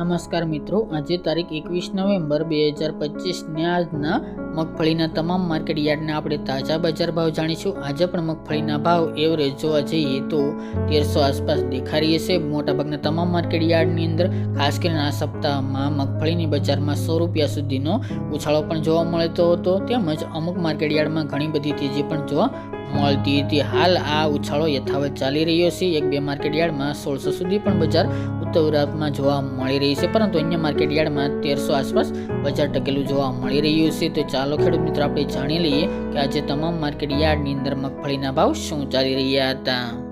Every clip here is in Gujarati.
નમસ્કાર મિત્રો, આજે તારીખ એકવીસ નવેમ્બર બે હજાર પચીસને આજના મગફળીના તમામ માર્કેટ યાર્ડના આપણે તાજા બજાર ભાવ જાણીશું. આજે પણ મગફળીના ભાવ એવરેજ જોવા જઈએ તો તેરસો આસપાસ દેખાઈ છે મોટાભાગના તમામ માર્કેટ યાર્ડની અંદર, ખાસ કરીને આ સપ્તાહમાં મગફળીની બજારમાં સો રૂપિયા સુધીનો ઉછાળો પણ જોવા મળતો હતો. તેમજ અમુક માર્કેટ યાર્ડમાં ઘણી બધી તેજી પણ જોવા મળતી હતી. હાલ આ ઉછાળો યથાવત ચાલી રહ્યો છે. એક બે માર્કેટ યાર્ડમાં સોળસો સુધી પણ બજાર ઉત્તરાપમાં જોવા મળી રહી છે, પરંતુ અન્ય માર્કેટ યાર્ડમાં તેરસો આસપાસ બજાર ટકેલું જોવા મળી રહ્યું છે. તો ચાલો ખેડૂત મિત્રો, આપણે જાણી લઈએ કે આજે તમામ માર્કેટ યાર્ડની અંદર મગફળીના ભાવ શું ચાલી રહ્યા હતા?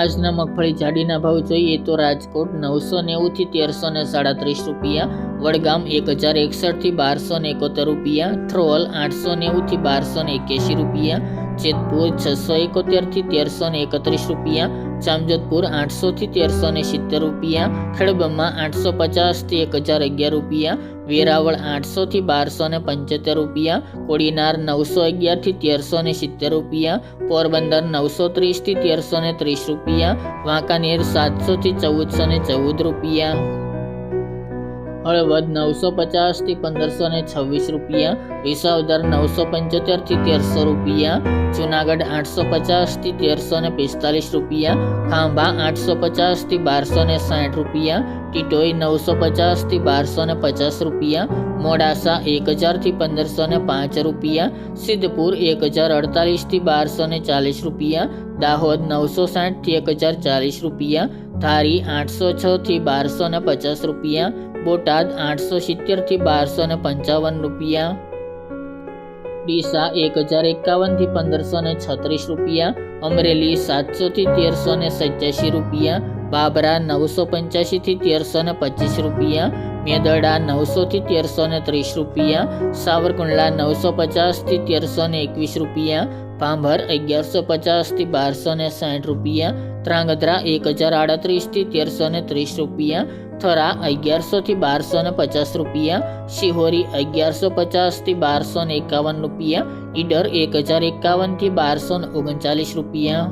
આજના મગફળી જાડીના ભાવ જોઈએ તો રાજકોટ નવસો નેવુંથી તેરસો ને સાડત્રીસ રૂપિયા, વડગામ એક હજાર એકસઠથી બારસો ને એકોતેર રૂપિયા થ્રોલ આઠસો નેવુંથી બારસો ને એક્યાસી રૂપિયા, જેતપુર છસો એકોતેરથી તેરસો ને એકત્રીસ રૂપિયા, જામજોધપુર આઠસોથી તેરસો ને સિત્તેર રૂપિયા, ખેડબમાં આઠસો પચાસથી એક હજાર અગિયાર રૂપિયા વેરાવળ આઠસોથી બારસો ને પંચોતેર રૂપિયા, કોડીનાર નવસો અગિયારથી તેરસો ને સિત્તેર રૂપિયા, પોરબંદર નવસો ત્રીસથી તેરસો ને ત્રીસ રૂપિયા, વાંકાનેર સાતસોથી ચૌદસો ને ચૌદ રૂપિયા. હળવદ નવસો પચાસથી પંદરસો ને છવ્વીસ રૂપિયા વિસાવદર નવસો પંચોતેરથી તેરસો રૂપિયા, જુનાગઢ આઠસો પચાસથી તેરસો ને પિસ્તાલીસ રૂપિયા, ખાંભા આઠસો પચાસથી બારસો ને સાઠ રૂપિયા, ટીટોઈ નવસો પચાસથી બારસો ને પચાસ રૂપિયા, મોડાસા એક હજારથી પંદરસો ને પાંચ રૂપિયા, સિદ્ધપુર એક હજાર અડતાલીસથી બારસો ને ચાલીસ રૂપિયા, દાહોદ નવસો સાઠથી એક હજાર ચાલીસ રૂપિયા, ધારી આઠસો છથી બારસો ને પચાસ રૂપિયા બોટાદ આઠસો સિત્તેરથી બારસો ને પંચાવન રૂપિયા. ડીસા એક હજાર એકાવનથી પંદરસો ને છત્રીસ રૂપિયા. અમરેલી સાતસોથી તેરસો ને સત્યાસી રૂપિયા. બાબરા નવસો પંચ્યાસીથી તેરસો ને પચીસ રૂપિયા. મેદરડા નવસોથી તેરસો ને ત્રીસ રૂપિયા. સાવરકુંડલા નવસો પચાસથી તેરસો ને એકવીસ રૂપિયા. ભાંભર અગિયારસો પચાસથી બારસો ને સાઠ રૂપિયા. ત્રાંગધ્રા એક હજાર આડત્રીસથી તેરસો ને ત્રીસ રૂપિયા, થરા અગિયારસોથી બારસો ને પચાસ રૂપિયા, શિહોરી અગિયારસો પચાસથી બારસો ને એકાવન રૂપિયા, ઈડર એક હજાર એકાવનથી બારસો ને ઓગણચાલીસ રૂપિયા.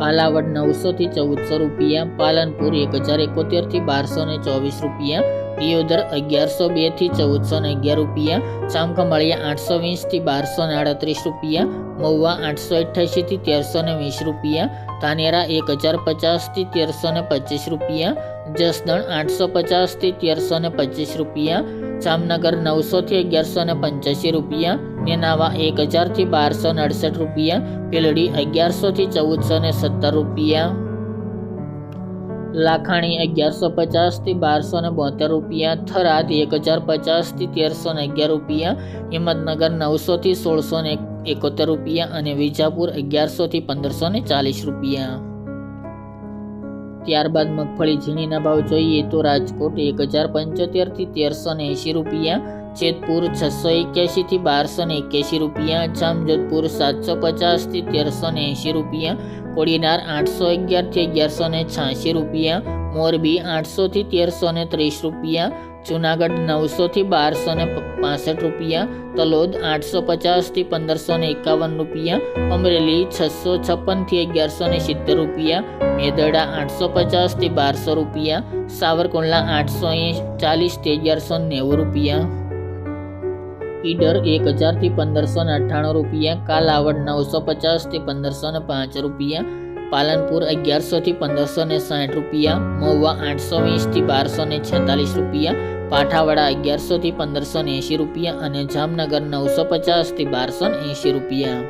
કાલાવડ નવસોથી ચૌદસો રૂપિયા, પાલનપુર એક હજાર એકોતેરથી બારસો ને ચોવીસ રૂપિયા દિયોદર અગિયારસો બેથી ચૌદસો ને અગિયાર રૂપિયા ચામખંભાળિયા આઠસો વીસથી બારસો ને આડત્રીસ રૂપિયા, મહુવા આઠસો અઠ્યાસીથી તેરસો ને વીસ રૂપિયા, ધાનેરા એક હજાર પચાસથી તેરસો ને પચીસ રૂપિયા, જસદણ આઠસો પચાસથી તેરસો ને પચીસ રૂપિયા, જામનગર નવસોથી અગિયારસો ને પંચ્યાસી રૂપિયા, નેનાવા એક હજારથી બારસો ને અડસઠ રૂપિયા, પેલડી અગિયારસોથી ચૌદસો ને સત્તર રૂપિયા. લાખાણી અગિયારસો પચાસથી બારસો ને બોતેર રૂપિયા, થરાદ એક હજાર પચાસથી તેરસો ને અગિયાર રૂપિયા, હિંમતનગર નવસોથી સોળસો ને એકોતેર રૂપિયા અને વિજાપુર અગિયારસોથી પંદરસો ને ચાલીસ રૂપિયા. ત્યારબાદ મગફળી ઝીણીના ભાવ જોઈએ તો રાજકોટ એક હજાર પંચોતેરથી તેરસો ને એંશી રૂપિયા, જેતપુર છસો એક્યાસીથી બારસો ને એક્યાસી રૂપિયા, જામજોધપુર સાતસો પચાસથી તેરસો ને એંશી રૂપિયા, કોડીનાર આઠસો અગિયારથી અગિયારસો ને છ્યાસી રૂપિયા મોરબી આઠસોથી તેરસો ને ત્રીસ રૂપિયા, જુનાગઢ નવસોથી બારસો ને પાસઠ રૂપિયા, તલોદ આઠસો પચાસથી પંદરસો ને એકાવન રૂપિયા, અમરેલી છસો છપ્પનથી અગિયારસો ને સિત્તેર રૂપિયા, મેદડા આઠસો પચાસથી બારસો રૂપિયા, સાવરકુંડલા આઠસો ચાલીસથી અગિયારસો નેવું રૂપિયા. ઈડર એક હજારથી પંદરસો ને અઠ્ઠાણું રૂપિયા, કાલાવડ નવસો પચાસથી પંદરસો ને પાંચ રૂપિયા પાલનપુર અગિયારસોથી પંદરસો ને સાઠ રૂપિયા, મહુવા આઠસો વીસથી બારસો ને છેતાલીસ રૂપિયા, પાઠાવાડા અગિયારસોથી પંદરસો ને એંશી રૂપિયા અને જામનગર નવસો પચાસથી બારસો ને એંશી રૂપિયા.